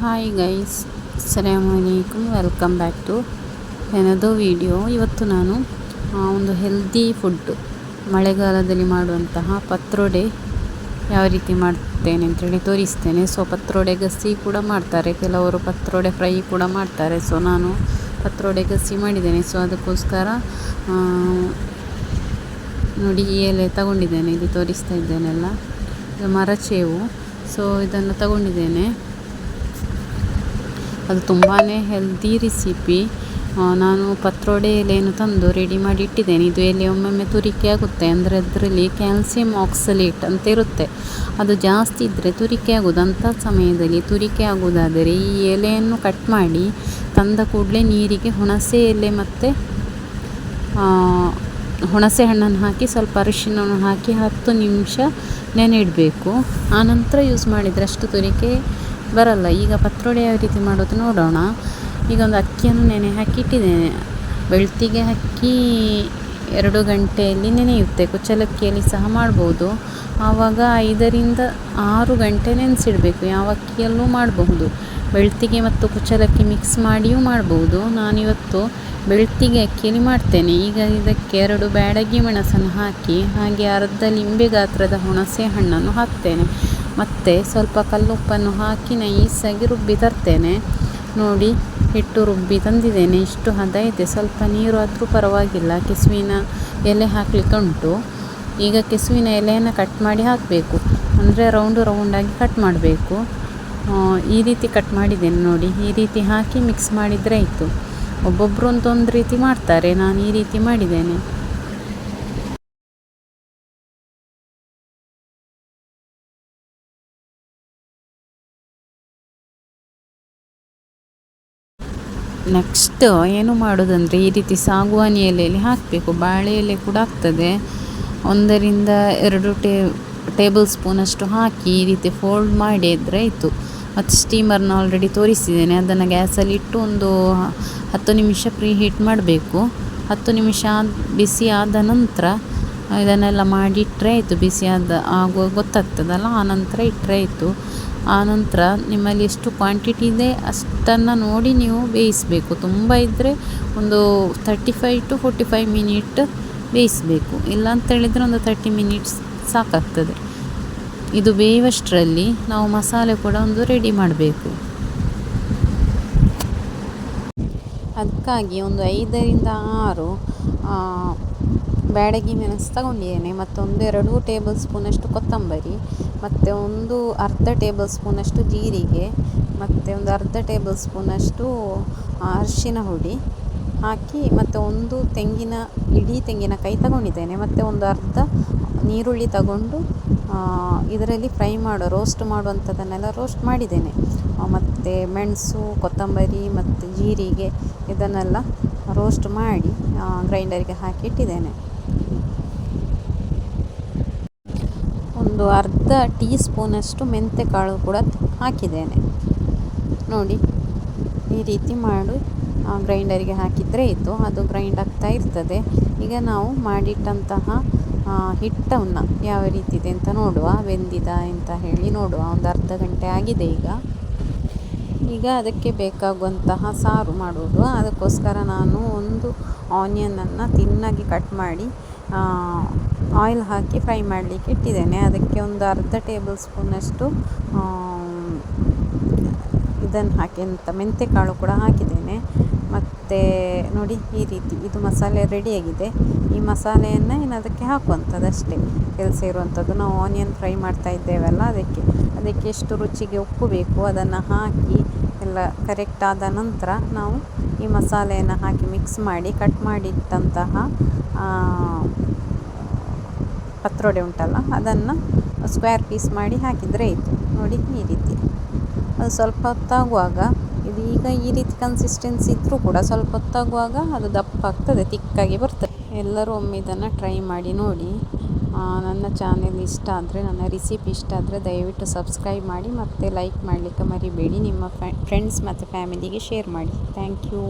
Hi guys ಸಲಾಮಲೈಕುಮ್ welcome back to ಏನದು video ಇವತ್ತು ನಾನು ಒಂದು ಹೆಲ್ದಿ ಫುಡ್ಡು ಮಳೆಗಾಲದಲ್ಲಿ ಮಾಡುವಂತಹ ಪತ್ರೊಡೆ ಯಾವ ರೀತಿ ಮಾಡ್ತೇನೆ ಅಂತೇಳಿ ತೋರಿಸ್ತೇನೆ. ಸೊ ಪತ್ರೊಡೆ ಗಸಿ ಕೂಡ ಮಾಡ್ತಾರೆ. ಕೆಲವರು ಪತ್ರೊಡೆ ಫ್ರೈ ಕೂಡ ಮಾಡ್ತಾರೆ. ಸೊ ನಾನು ಪತ್ರೊಡೆ ಗಸಿ ಮಾಡಿದ್ದೇನೆ. ಸೊ ಅದಕ್ಕೋಸ್ಕರ ನೋಡಿ ಈ ಎಲೆ ತಗೊಂಡಿದ್ದೇನೆ. ಇದು ತೋರಿಸ್ತಾ ಇದ್ದೇನೆಲ್ಲ ಮರಚೇವು. ಸೊ ಇದನ್ನು ತಗೊಂಡಿದ್ದೇನೆ. ಅದು ತುಂಬಾ ಹೆಲ್ದಿ ರೆಸಿಪಿ ನಾನು ಪತ್ರೊಡೆ ಎಲೆಯನ್ನು ತಂದು ರೆಡಿ ಮಾಡಿ ಇಟ್ಟಿದ್ದೇನೆ ಇದು ಎಲೆ ಒಮ್ಮೊಮ್ಮೆ ತುರಿಕೆ ಆಗುತ್ತೆ. ಅಂದರೆ ಅದರಲ್ಲಿ ಕ್ಯಾಲ್ಸಿಯಂ ಆಕ್ಸಲೇಟ್ ಅಂತ ಇರುತ್ತೆ. ಅದು ಜಾಸ್ತಿ ಇದ್ದರೆ ತುರಿಕೆ ಆಗೋದು ಅಂಥ ಸಮಯದಲ್ಲಿ. ತುರಿಕೆ ಆಗೋದಾದರೆ ಈ ಎಲೆಯನ್ನು ಕಟ್ ಮಾಡಿ ತಂದ ಕೂಡಲೇ ನೀರಿಗೆ ಹುಣಸೆ ಎಲೆ ಮತ್ತು ಹುಣಸೆ ಹಣ್ಣನ್ನು ಹಾಕಿ, ಸ್ವಲ್ಪ ಅರಿಶಿನವನ್ನು ಹಾಕಿ ಹತ್ತು ನಿಮಿಷ ನೆನೆ ಇಡಬೇಕು ಆನಂತರ ಯೂಸ್ ಮಾಡಿದರೆ ಅಷ್ಟು ತುರಿಕೆ ಬರಲ್ಲ. ಈಗ ಪತ್ರೊಡೆ ಯಾವ ರೀತಿ ಮಾಡೋದು ನೋಡೋಣ. ಈಗ ಒಂದು ಅಕ್ಕಿಯನ್ನು ನೆನೆ ಹಾಕಿ ಇಟ್ಟಿದ್ದೇನೆ ಬೆಳ್ತಿಗೆ ಅಕ್ಕಿ ಎರಡು ಗಂಟೆಯಲ್ಲಿ ನೆನೆಯುತ್ತೆ ಕುಚ್ಚಲಕ್ಕಿಯಲ್ಲಿ ಸಹ ಮಾಡ್ಬೋದು. ಆವಾಗ ಐದರಿಂದ ಆರು ಗಂಟೆ ನೆನೆಸಿಡಬೇಕು. ಯಾವ ಅಕ್ಕಿಯಲ್ಲೂ ಮಾಡಬಹುದು. ಬೆಳ್ತಿಗೆ ಮತ್ತು ಕುಚ್ಚಲಕ್ಕಿ ಮಿಕ್ಸ್ ಮಾಡಿಯೂ ಮಾಡ್ಬೋದು. ನಾನಿವತ್ತು ಬೆಳ್ತಿಗೆ ಅಕ್ಕಿಯಲ್ಲಿ ಮಾಡ್ತೇನೆ. ಈಗ ಇದಕ್ಕೆ ಎರಡು ಬ್ಯಾಡಗಿ ಮೆಣಸನ್ನು ಹಾಕಿ, ಹಾಗೆ ಅರ್ಧ ಲಿಂಬೆ ಗಾತ್ರದ ಹುಣಸೆ ಹಣ್ಣನ್ನು ಹಾಕ್ತೇನೆ. ಮತ್ತು ಸ್ವಲ್ಪ ಕಲ್ಲುಪ್ಪನ್ನು ಹಾಕಿ ನೈಸಾಗಿ ರುಬ್ಬಿ ತರ್ತೇನೆ. ನೋಡಿ, ಹಿಟ್ಟು ರುಬ್ಬಿ ತಂದಿದ್ದೇನೆ. ಇಷ್ಟು ಹದ ಇದೆ. ಸ್ವಲ್ಪ ನೀರು ಆದರೂ ಪರವಾಗಿಲ್ಲ. ಕೆಸುವಿನ ಎಲೆ ಹಾಕಲಿಕ್ಕೆ ಉಂಟು. ಈಗ ಕೆಸುವಿನ ಎಲೆಯನ್ನು ಕಟ್ ಮಾಡಿ ಹಾಕಬೇಕು. ಅಂದರೆ ರೌಂಡು ರೌಂಡಾಗಿ ಕಟ್ ಮಾಡಬೇಕು. ಈ ರೀತಿ ಕಟ್ ಮಾಡಿದ್ದೇನೆ ನೋಡಿ. ಈ ರೀತಿ ಹಾಕಿ ಮಿಕ್ಸ್ ಮಾಡಿದರೆ ಆಯಿತು. ಒಬ್ಬೊಬ್ಬರು ಒಂದು ರೀತಿ ಮಾಡ್ತಾರೆ. ನಾನು ಈ ರೀತಿ ಮಾಡಿದ್ದೇನೆ. ನೆಕ್ಸ್ಟ್ ಏನು ಮಾಡೋದಂದರೆ ಈ ರೀತಿ ಸಾಗುವಾನಿ ಎಲೆಯಲ್ಲಿ ಹಾಕಬೇಕು. ಬಾಳೆ ಎಲೆ ಕೂಡ ಆಗ್ತದೆ. ಒಂದರಿಂದ ಎರಡು ಟೇ, ಟೇಬಲ್ ಸ್ಪೂನಷ್ಟು ಹಾಕಿ ಈ ರೀತಿ ಫೋಲ್ಡ್ ಮಾಡಿ ಆಯಿತು. ಮತ್ತು ಸ್ಟೀಮರ್ನ ಆಲ್ರೆಡಿ ತೋರಿಸಿದ್ದೇನೆ. ಅದನ್ನು ಗ್ಯಾಸಲ್ಲಿ ಇಟ್ಟು ಒಂದು ಹತ್ತು ನಿಮಿಷ ಪ್ರೀ ಹೀಟ್ ಮಾಡಬೇಕು. ಹತ್ತು ನಿಮಿಷ ಬಿಸಿ ಆದ ನಂತರ ಇದನ್ನೆಲ್ಲ ಮಾಡಿಟ್ಟರೆ ಆಯಿತು. ಬಿಸಿ ಆದ ಆಗುವಾಗ ಗೊತ್ತಾಗ್ತದಲ್ಲ? ಆನಂತರ ಇಟ್ಟರೆ ಆಯಿತು. ಆನಂತರ ನಿಮ್ಮಲ್ಲಿ ಎಷ್ಟು ಕ್ವಾಂಟಿಟಿ ಇದೆ ಅಷ್ಟನ್ನು ನೋಡಿ ನೀವು ಬೇಯಿಸಬೇಕು. ತುಂಬ ಇದ್ದರೆ ಒಂದು thirty five to forty five minute ಬೇಯಿಸಬೇಕು. ಇಲ್ಲ ಅಂತೇಳಿದರೆ ಒಂದು ತರ್ಟಿ ಮಿನಿಟ್ಸ್ ಸಾಕಾಗ್ತದೆ. ಇದು ಬೇಯುವಷ್ಟರಲ್ಲಿ ನಾವು ಮಸಾಲೆ ಕೂಡ ಒಂದು ರೆಡಿ ಮಾಡಬೇಕು. ಅದಕ್ಕಾಗಿ ಒಂದು ಐದರಿಂದ ಆರು ಬ್ಯಾಡಗಿ ಮೆಣಸು ತಗೊಂಡಿದ್ದೇನೆ ಮತ್ತು ಒಂದೆರಡು ಟೇಬಲ್ ಸ್ಪೂನಷ್ಟು ಕೊತ್ತಂಬರಿ, ಮತ್ತು ಒಂದು ಅರ್ಧ ಟೇಬಲ್ ಸ್ಪೂನಷ್ಟು ಜೀರಿಗೆ, ಮತ್ತು ಒಂದು ಅರ್ಧ ಟೇಬಲ್ ಸ್ಪೂನಷ್ಟು ಅರಿಶಿನ ಹುಡಿ ಹಾಕಿ, ಮತ್ತು ಒಂದು ತೆಂಗಿನ, ಇಡೀ ತೆಂಗಿನಕಾಯಿ ತಗೊಂಡಿದ್ದೇನೆ, ಮತ್ತು ಒಂದು ಅರ್ಧ ನೀರುಳ್ಳಿ ತಗೊಂಡು ಇದರಲ್ಲಿ ಫ್ರೈ ಮಾಡೋ ರೋಸ್ಟ್ ಮಾಡುವಂಥದ್ದನ್ನೆಲ್ಲ ರೋಸ್ಟ್ ಮಾಡಿದ್ದೇನೆ. ಮತ್ತು ಮೆಣಸು, ಕೊತ್ತಂಬರಿ, ಮತ್ತು ಜೀರಿಗೆ, ಇದನ್ನೆಲ್ಲ ರೋಸ್ಟ್ ಮಾಡಿ ಗ್ರೈಂಡರಿಗೆ ಹಾಕಿ ಇಟ್ಟಿದ್ದೇನೆ. ಒಂದು ಅರ್ಧ ಟೀ ಸ್ಪೂನಷ್ಟು ಮೆಂತ್ಯ ಕಾಳು ಕೂಡ ಹಾಕಿದ್ದೇನೆ. ನೋಡಿ, ಈ ರೀತಿ ಮಾಡಿ. ಗ್ರೈಂಡರಿಗೆ ಹಾಕಿದರೆ ಇತ್ತು ಅದು ಗ್ರೈಂಡ್ ಆಗ್ತಾ ಇರ್ತದೆ. ಈಗ ನಾವು ಮಾಡಿಟ್ಟಂತಹ ಹಿಟ್ಟನ್ನು ಯಾವ ರೀತಿ ಇದೆ ಅಂತ ನೋಡುವ. ಬೆಂದಿದ ಅಂತ ಹೇಳಿ ನೋಡುವ. ಒಂದು ಅರ್ಧ ಗಂಟೆ ಆಗಿದೆ ಈಗ. ಈಗ ಅದಕ್ಕೆ ಬೇಕಾಗುವಂತಹ ಸಾರು ಮಾಡುವುದು. ಅದಕ್ಕೋಸ್ಕರ ನಾನು ಒಂದು ಆನಿಯನನ್ನು ತಿನ್ನಾಗಿ ಕಟ್ ಮಾಡಿ ಆಯಿಲ್ ಹಾಕಿ ಫ್ರೈ ಮಾಡಲಿಕ್ಕೆ ಇಟ್ಟಿದ್ದೇನೆ. ಅದಕ್ಕೆ ಒಂದು ಅರ್ಧ ಟೇಬಲ್ ಸ್ಪೂನಷ್ಟು ಇದನ್ನು ಹಾಕಿ ಅಂತ ಮೆಂತ್ಯ ಕಾಳು ಕೂಡ ಹಾಕಿದ್ದೇನೆ. ಮತ್ತು ನೋಡಿ, ಈ ರೀತಿ ಇದು ಮಸಾಲೆ ರೆಡಿಯಾಗಿದೆ ಈ ಮಸಾಲೆಯನ್ನು ಏನು ಅದಕ್ಕೆ ಹಾಕುವಂಥದ್ದು ಅಷ್ಟೇ. ಕೆಲಸ ಇರುವಂಥದ್ದು ನಾವು ಆನಿಯನ್ ಫ್ರೈ ಮಾಡ್ತಾ ಇದ್ದೇವಲ್ಲ ಅದಕ್ಕೆ. ಅದಕ್ಕೆ ಎಷ್ಟು ರುಚಿಗೆ ಉಪ್ಪು ಬೇಕು ಅದನ್ನು ಹಾಕಿ, ಎಲ್ಲ ಕರೆಕ್ಟ್ ಆದ ನಂತರ ನಾವು ಈ ಮಸಾಲೆಯನ್ನು ಹಾಕಿ ಮಿಕ್ಸ್ ಮಾಡಿ ಕಟ್ ಮಾಡಿಟ್ಟಂತಹ ಪತ್ರೊಡೆ ಉಂಟಲ್ಲ, ಅದನ್ನು ಸ್ಕ್ವೇರ್ ಪೀಸ್ ಮಾಡಿ ಹಾಕಿದರೆ ಆಯಿತು. ನೋಡಿ, ಈ ರೀತಿ. ಅದು ಸ್ವಲ್ಪ ಹೊತ್ತಾಗುವಾಗ, ಇದು ಈಗ ಈ ರೀತಿ ಕನ್ಸಿಸ್ಟೆನ್ಸಿ ಇದ್ದರೂ ಕೂಡ ಸ್ವಲ್ಪ ಹೊತ್ತಾಗುವಾಗ ಅದು ದಪ್ಪ ಆಗ್ತದೆ, ತಿಕ್ಕಾಗಿ ಬರ್ತದೆ. ಎಲ್ಲರೂ ಒಮ್ಮೆ ಇದನ್ನು ಟ್ರೈ ಮಾಡಿ ನೋಡಿ. ನನ್ನ ಚಾನೆಲ್ ಇಷ್ಟ ಆದರೆ, ನನ್ನ ರೆಸಿಪಿ ಇಷ್ಟ ಆದರೆ ದಯವಿಟ್ಟು ಸಬ್ಸ್ಕ್ರೈಬ್ ಮಾಡಿ ಮತ್ತು ಲೈಕ್ ಮಾಡಲಿಕ್ಕೆ ಮರಿಬೇಡಿ. ನಿಮ್ಮ ಫ್ರೆಂಡ್ಸ್ ಮತ್ತು ಫ್ಯಾಮಿಲಿಗೆ ಶೇರ್ ಮಾಡಿ. Thank you